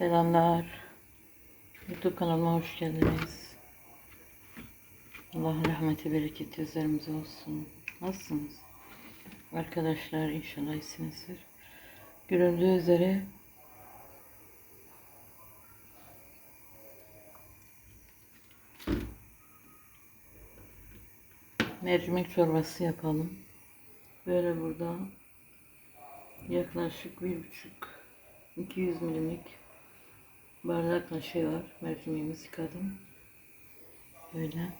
Selamlar. YouTube kanalıma hoş geldiniz. Allah'ın rahmeti, bereketi üzerimize olsun. Nasılsınız? Arkadaşlar inşallah iyisinizdir. Görüldüğü üzere mercimek çorbası yapalım. Böyle burada yaklaşık bir buçuk 200 milimlik bardakla var. Mercimeğimizi yıkadım. Böyle.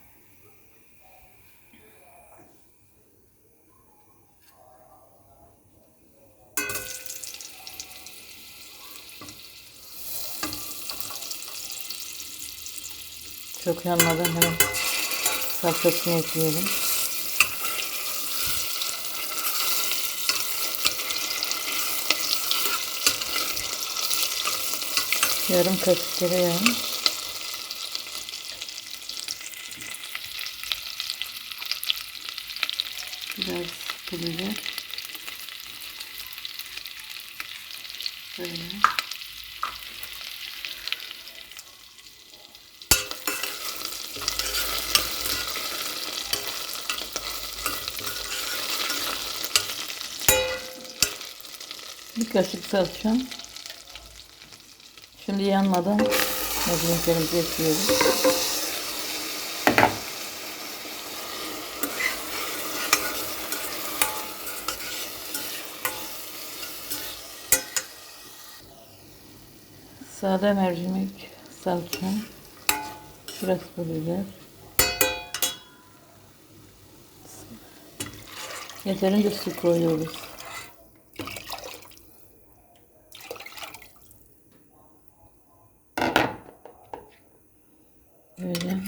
Çok yanmadan hemen salçasını ekleyelim. Yarım kaşık tereyağı. Biraz pul biber. Böyle. Bir kaşık salça. Şimdi yanmadan mercimeklerimizi ekliyoruz. Sade mercimek, salça, biraz pul biber. Yeterince su koyuyoruz. Böyle.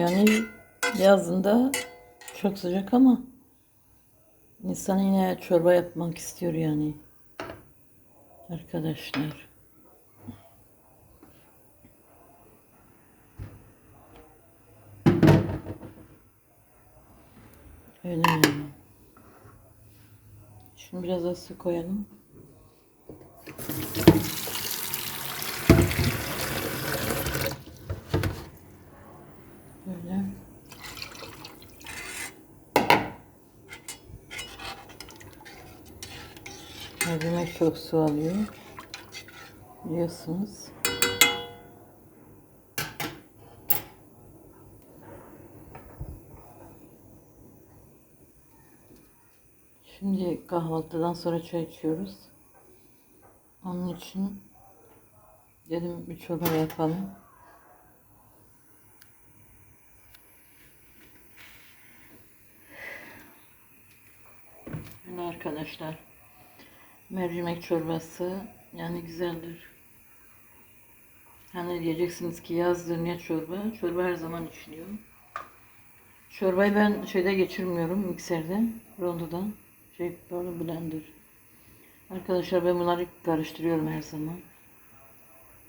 Yani yazında çok sıcak ama insan yine çorba yapmak istiyor yani. Arkadaşlar. Öyle yani. Şimdi biraz su koyalım. Böyle. Mercimek çok su alıyor. Biliyorsunuz. Şimdi kahvaltıdan sonra çay içiyoruz. Onun için dedim bir çorba yapalım. Arkadaşlar mercimek çorbası yani güzeldir. Hani diyeceksiniz ki yazdır niye çorba? Çorba her zaman içiliyor. Çorbayı ben şeyde geçirmiyorum mikserde, rondodan. Şey pardon blender. Arkadaşlar ben bunları karıştırıyorum her zaman.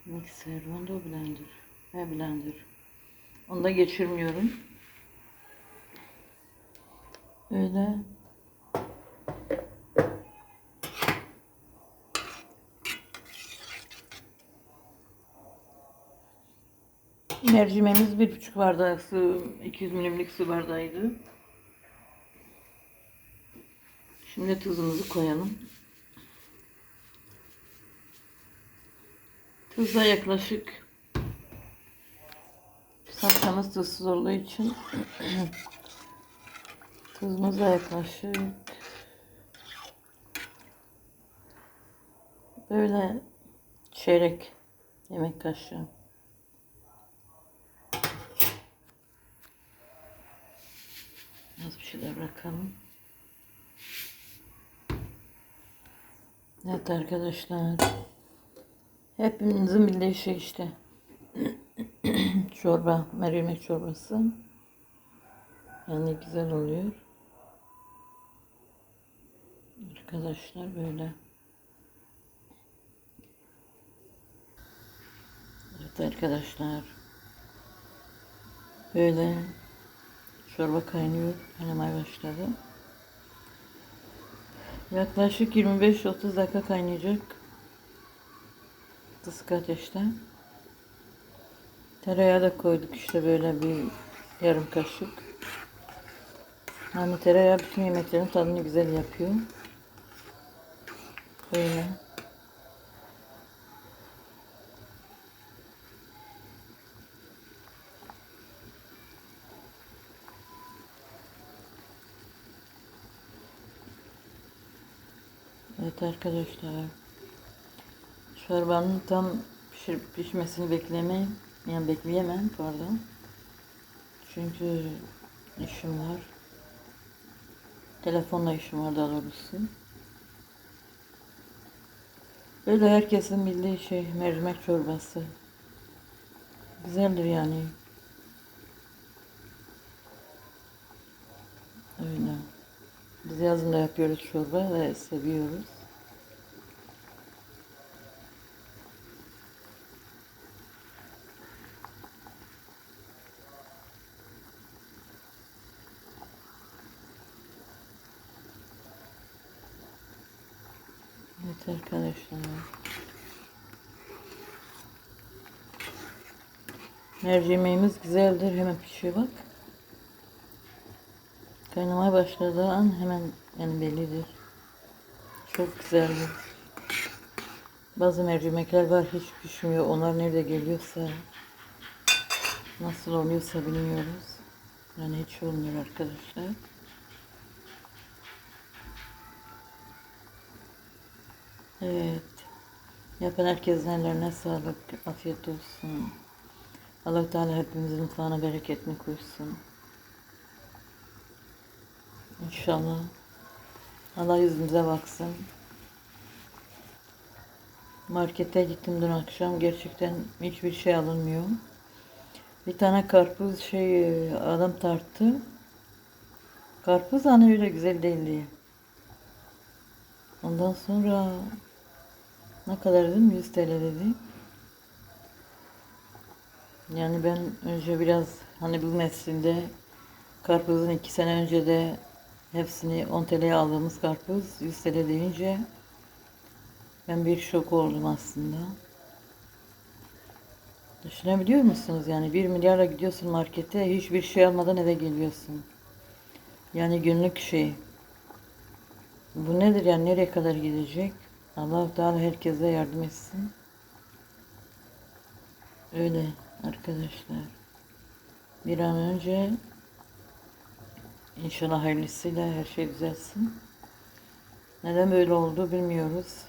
Mikser, rondo blender. Ve blender. Onu da geçirmiyorum. Öyle. Mercimeğimiz bir buçuk bardak su, 200 milimlik su bardağıydı. Şimdi tuzumuzu koyalım. Tuz da yaklaşık salçamız tuzsuz olduğu için tuzumuz da yaklaşık böyle çeyrek yemek kaşığı. Az bir şeyler bırakalım. Evet arkadaşlar. Hepimizin bildiği şey işte. Çorba, mercimek çorbası. Yani güzel oluyor. Arkadaşlar böyle. Evet arkadaşlar. Böyle çorba kaynıyor. Kaynamaya başladı. Yaklaşık 25-30 dakika kaynayacak. Kısık ateşte. Tereyağı da koyduk işte böyle bir yarım kaşık. Hani tereyağı bütün yemeklerin tadını güzel yapıyor. Böyle. Evet arkadaşlar. Çorbanın tam pişir, pişmesini beklemeyin. Yani bekleyemem pardon. Çünkü işim var. Telefonla işim var daha doğrusu. Böyle herkesin bildiği şey mercimek çorbası. Güzeldir yani. Öyle. Biz yazın da yapıyoruz çorba ve seviyoruz. Evet arkadaşlar. Mercimeğimiz güzeldir. Hemen pişiyor bak. Kaynamaya başladığı an hemen yani bellidir. Çok güzeldir. Bazı mercimekler var hiç pişmiyor. Onlar nerede geliyorsa nasıl oluyorsa bilmiyoruz. Yani hiç olmuyor arkadaşlar. Evet. Yapan herkesin ellerine sağlık. Afiyet olsun. Allah Teala hepimizin mutfağına bereketini koysun. İnşallah. Allah yüzümüze baksın. Markete gittim dün akşam. Gerçekten hiçbir şey alınmıyor. Bir tane karpuz şey adam tarttı. Karpuz hani öyle güzel değildi. Ondan sonra ne kadar dedim? 100 TL dedi. Yani ben önce biraz hani bu mevsimde karpuzun iki sene önce de hepsini 10 TL'ye aldığımız karpuz 100 TL deyince ben bir şok oldum aslında. Düşünebiliyor musunuz? Yani 1 milyarla gidiyorsun markete hiçbir şey almadan eve geliyorsun. Yani günlük şey. Bu nedir yani nereye kadar gidecek? Allah Teala herkese yardım etsin. Öyle arkadaşlar. Bir an önce inşallah hayırlısıyla her şey düzelsin. Neden böyle oldu bilmiyoruz.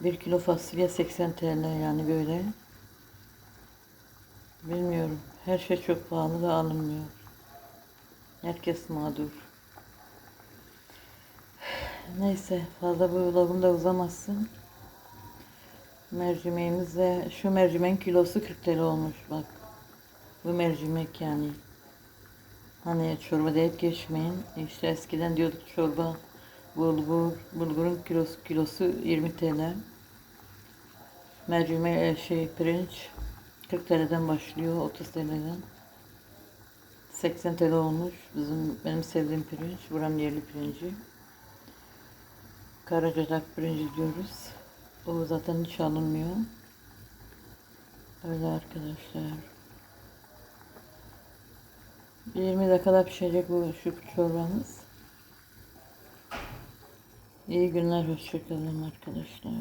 Bir kilo fasulye 80 TL yani böyle. Bilmiyorum. Her şey çok pahalı da alınmıyor. Herkes mağdur. Neyse fazla bu vlogum da uzamasın. Mercimeğimiz de şu mercimeğin kilosu 40 TL olmuş bak. Bu mercimek yani. Hani çorba deyip geçmeyin. İşte eskiden diyorduk çorba bulgur, bulgurun kilosu kilosu 20 TL. Mercimek şey pirinç 40 TL'den başlıyor 30 TL'den. 80 TL olmuş. Bizim benim sevdiğim pirinç. Buranın yerli pirinci. Karacacak pirinci diyoruz. O zaten hiç alınmıyor. Öyle arkadaşlar. 20 dakikada pişecek bu şu çorbamız. İyi günler, hoşçakalın arkadaşlar.